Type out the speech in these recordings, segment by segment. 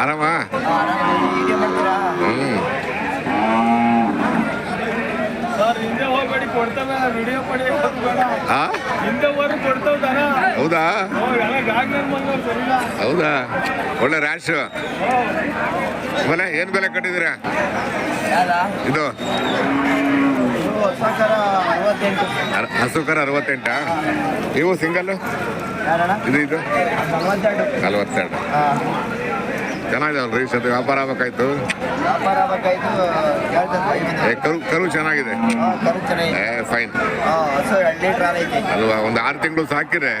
ಆರಾಮ? ಹಿಂದೆ ಹಿಂದೆ ಒಳ್ಳೆ ರ್ಯಾಶು ಬೆಲೆ ಏನು ಬೆಲೆ ಕಟ್ಟಿದ್ದೀರಾ? ಇದು. ಹಸು ಕರ ಅರವತ್ತೆಂಟಾ. ನೀವು ಸಿಂಗಲ್ ಇದು ಇದು? ನಲವತ್ತೆರಡು. ಚೆನ್ನಾಗಿದೆ ಚೆನ್ನಾಗಿದಾವಲ್ರಿ ಸತಿ ವ್ಯಾಪಾರ ಆಗ್ಬೇಕಾಯ್ತು? ಕರು ಕರು ಚೆನ್ನಾಗಿದೆ. ಫೈನ್ ಅಲ್ವಾ ಒಂದು ಆರು ತಿಂಗಳು ಸಾಕಿದ್ರೆ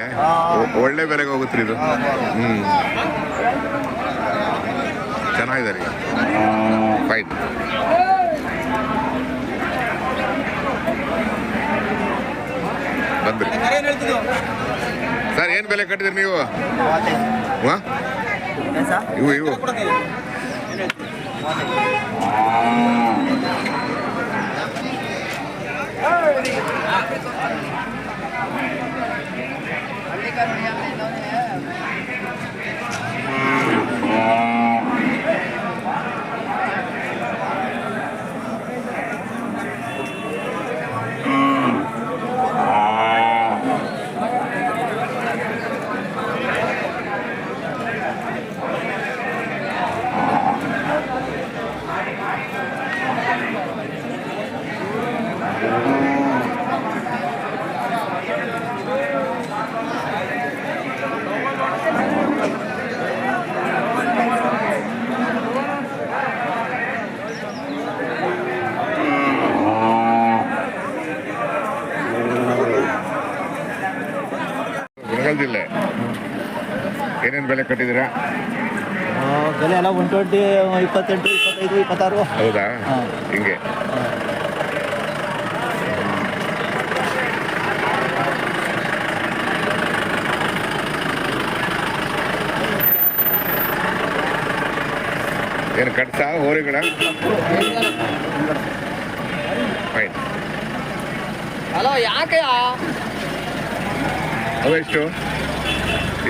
ಒಳ್ಳೆ ಬೆಲೆಗೆ ಹೋಗುತ್ತೆ ಇದು. ಹ್ಮ್. ಚೆನ್ನಾಗಿದೆ ರೀ. ಫೈನ್ ಸರ್ ಏನು ಬೆಲೆ ಕಟ್ಟಿದ್ರಿ ನೀವು? ಇವು ಇವು. ಬೆಳಗಾವಿ ಜಿಲ್ಲೆ ಏನೇನು ಬೆಲೆ ಕಟ್ಟಿದ್ದೀರಾ? ಬೆಲೆ ಎಲ್ಲ ಒನ್ ಟ್ವೆಂಟಿ ಇಪ್ಪತ್ತೆಂಟು ಇಪ್ಪತ್ತೈದು ಇಪ್ಪತ್ತಾರು. ಹೌದಾ? ಹಿಂಗೆ. ಏನು ಕಟ್ಸ ಹೋರಿಗಳ? ಹಲೋ ಯಾಕೆ ಅವೆಷ್ಟು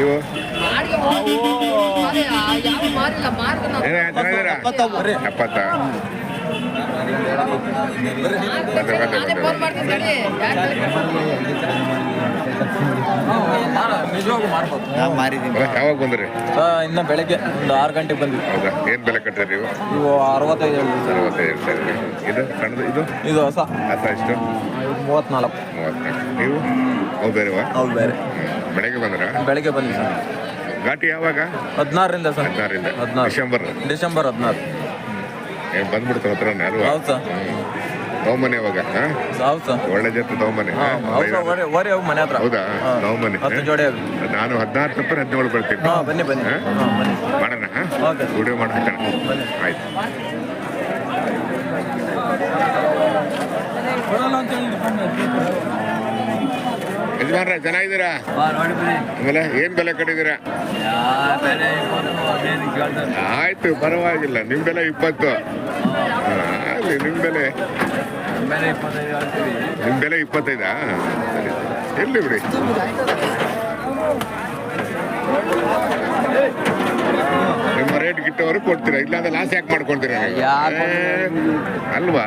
ಇವು? ಎಪ್ಪತ್ತ? ನಾವು ಮಾರಿದ್ದೀವಿ ಯಾವಾಗ ಬಂದ್ರಿ? ಇನ್ನ ಬೆಳಗ್ಗೆ ಒಂದು ಆರು ಗಂಟೆಗೆ ಬಂದ್ವಿ. ಹೌದಾ? ಏನು ಬೆಲೆ ಕಟ್ಟಿದ್ರಿ ನೀವು ಇವು ಅರವತ್ತೈದು ಅರವತ್ತೈದು ಸರಿ. ಇದು ಸಣ್ಣದು ಇದು? ಇದು ಹೊಸ. ಹೊಸ ಎಷ್ಟು? ಮೂವತ್ನಾಲ್ಕು. ಮೂವತ್ನಾಲ್ಕು. ನೀವು ಅವು ಬೇರೆವಾ? ಅವು ಬೇರೆ. ಬೆಳಗ್ಗೆ ಬಂದ್ರ? ಬೆಳಗ್ಗೆ ಬನ್ನಿ ಸರ್. ಘಾಟಿ ಯಾವಾಗ? ಹದಿನಾರರಿಂದ ಸರ್. ಹದಿನಾರರಿಂದ. ಹದಿನಾರು. ಡಿಸೆಂಬರ್. ಡಿಸೆಂಬರ್ ಹದಿನಾರು. ಏನು ಬಂದ್ಬಿಡ್ತು ಹತ್ರ ಅಲ್ವಾ? ಹೌದು ಸರ್. ಯಾವಾಗ? ಹಾ? ಹೌದು ಸರ್. ಒಳ್ಳೆ ಜೊತೆ ಹಾಂ ಹೌದು ಸರ್. ಮನೆ ಹತ್ರ. ಹೌದಾ? ಹತ್ತು ಜೋಡಿ ಅವು. ನಾನು ಹದಿನಾರು ತಪ್ಪರೆ ಹದಿನೇಳು ಬರ್ತೀನಿ. ಹಾಂ ಬನ್ನಿ ಬನ್ನಿ. ಹಾ? ಹಾಂ ಬನ್ನಿ. ಮಾಡೋಣ ಓಕೆ. ವಿಡಿಯೋ ಮಾಡಿ ಹಾಕೋಣ ಬನ್ನಿ. ಆಯ್ತು. ಯಜಮಾನ್ರ ಚೆನ್ನಾಗಿದ್ದೀರಾ? ಆಮೇಲೆ ಏನ್ ಬೆಲೆ ಕಟ್ಟಿದ್ದೀರಾ? ಆಯ್ತು ಪರವಾಗಿಲ್ಲ. ನಿಮ್ ಬೆಲೆ ಇಪ್ಪತ್ತು. ನಿಮ್ ಬೆಲೆ. ನಿಮ್ ಬೆಲೆ ಇಪ್ಪತ್ತೈದಾ ಸರಿ ಎಲ್ಲಿ ಬಿಡಿ. ನಿಮ್ಮ ರೇಟ್ ಗಿಟ್ಟವರು ಕೊಡ್ತೀರಾ? ಇಲ್ಲಾಂದ್ರೆ ಲಾಸ್ ಯಾಕೆ ಮಾಡ್ಕೊಳ್ತೀರಾ ಅಲ್ವಾ?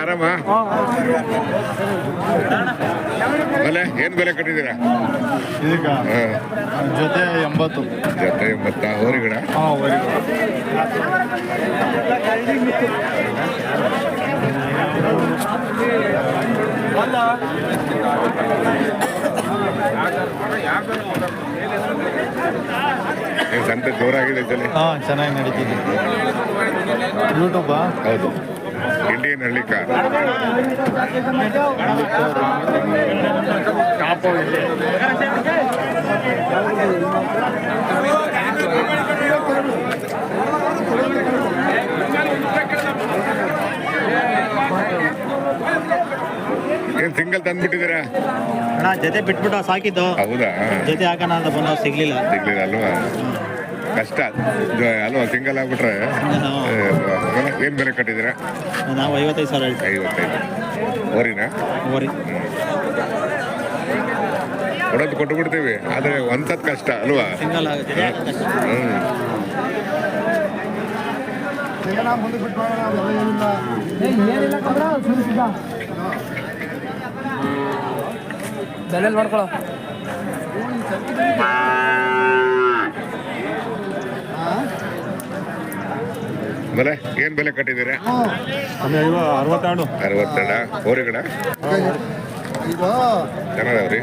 ಆರಾಮ? ಅಲ್ಲ ಏನ್ ಬೆಲೆ ಕಟ್ಟಿದ್ದೀರಾ? ಈಗ ಜೊತೆ ಎಂಬತ್ತು. ಜೊತೆ ಎಂಬತ್ತ? ಹೋರಿಗಿಡ ಸಂತೆ ಜೋರಾಗಿದೆ ಹಾಂ ಚೆನ್ನಾಗಿ ನಡೀತಿದೆ. ಯೂಟ್ಯೂಬಾ? ಹೌದು. ಇಂಡಿಯನ್ ಹಳ್ಳಿ ಕಾರ್ ಏನ್ ಸಿಂಗಲ್ ತಂದ್ಬಿಟ್ಟಿದ್ದೀರಾ? ಅಣ್ಣ ಜೊತೆ ಬಿಟ್ಬಿಟ್ಟು ಸಾಕಿದ್ದು. ಹೌದಾ? ಜೊತೆ ಹಾಕೋಣ ಅಂತ ಬಂದ ಸಿಗ್ಲಿಲ್ಲ. ಸಿಗ್ಲಿಲ್ಲ ಅಲ್ವಾ? ಕಷ್ಟ. ಅಲ್ವಾ ಸಿಂಗಲ್ ಆಗ್ಬಿಟ್ರೆ? ಏನು ಬೆಲೆ ಕಟ್ಟಿದ್ದೀರಾ? ನಾವು ಐವತ್ತೈದು ಸಾವಿರ ಐವತ್ತೈದು. ಓರಿನಾ? ಓರಿ. ಕೊಡೋದು ಕೊಟ್ಟು ಬಿಡ್ತೀವಿ ಆದ್ರೆ ಒಂದ್ಸತ್ ಕಷ್ಟ ಅಲ್ವಾ? ಸಿಂಗಲ್ ಆಗುತ್ತೆ. ಹ್ಮ್. ಬೆಲೆ ಏನು ಬೆಲೆ ಕಟ್ಟಿದ್ದೀರಾ ಅರವತ್ತೆರಡು ಓರಿಗಡ ಚೆನ್ನಾಗವ್ರಿ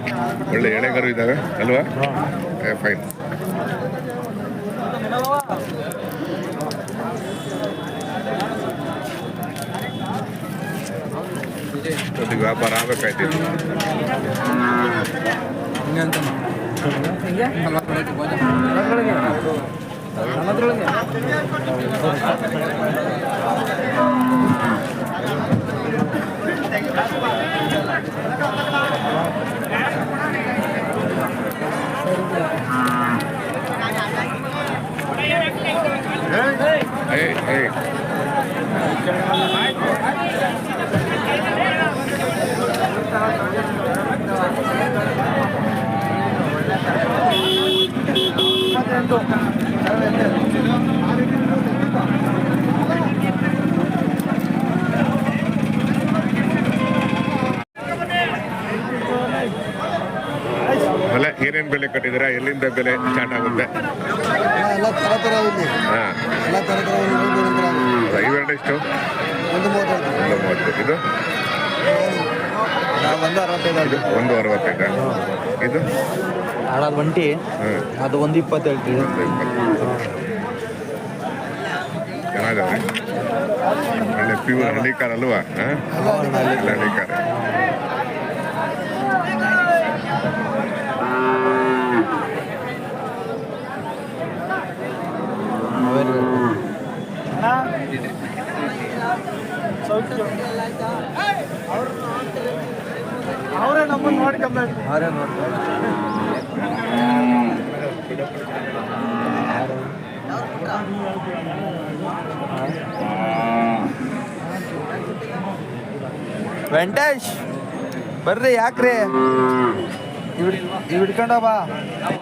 ಒಳ್ಳೆ ಎಳೆಗರು ಇದಾವೆ ಅಲ್ವಾ ಫೈನ್ ವ್ಯಾಪಾರ ಆಗ್ಬೇಕಾಯ್ತು ಏಯ್ ಏಯ್ ಬೆಲೆ ಏನೇನ್ ಬೆಲೆ ಕಟ್ಟಿದ್ದೀರಾ? ಎಲ್ಲಿಂದ ಬೆಲೆ ಸ್ಟಾರ್ಟ್ ಆಗುತ್ತೆ? ಎಲ್ಲ ಥರ ಥರ ಇಲ್ಲಿ ಹಾ. ಎಲ್ಲ ಥರ ಥರ ಒಂದು ಇವೆರಡು ಎಷ್ಟು? ಒಂದು ಮೂವತ್ತೈದು ಒಂದು ಮೂವತ್ತು. ಇದು? ಒಂದು ಅರವತ್ತೈದು ಇದು? ಒಂದು ಅರವತ್ತೈದ. ಇದು? ಅದು ಒಂಟಿ. ಅದು ಒಂದು ಇಪ್ಪತ್ತು ಹೇಳ್ತೀವಿ. ಚೆನ್ನಾಗವೆ ಒಳ್ಳೆ ಪ್ಯೂರ್ ಹಳ್ಳಿ ಕಾರ್ ಅಲ್ವಾ? ಹಾ? ಎಲ್ಲ ಹಳ್ಳಿ ಕಾರ್ ವೆಂಕಟೇಶ್ ಬರ್ರಿ ಯಾಕ್ರಿ? ಇವ್ ಇವ್ ಬಾ.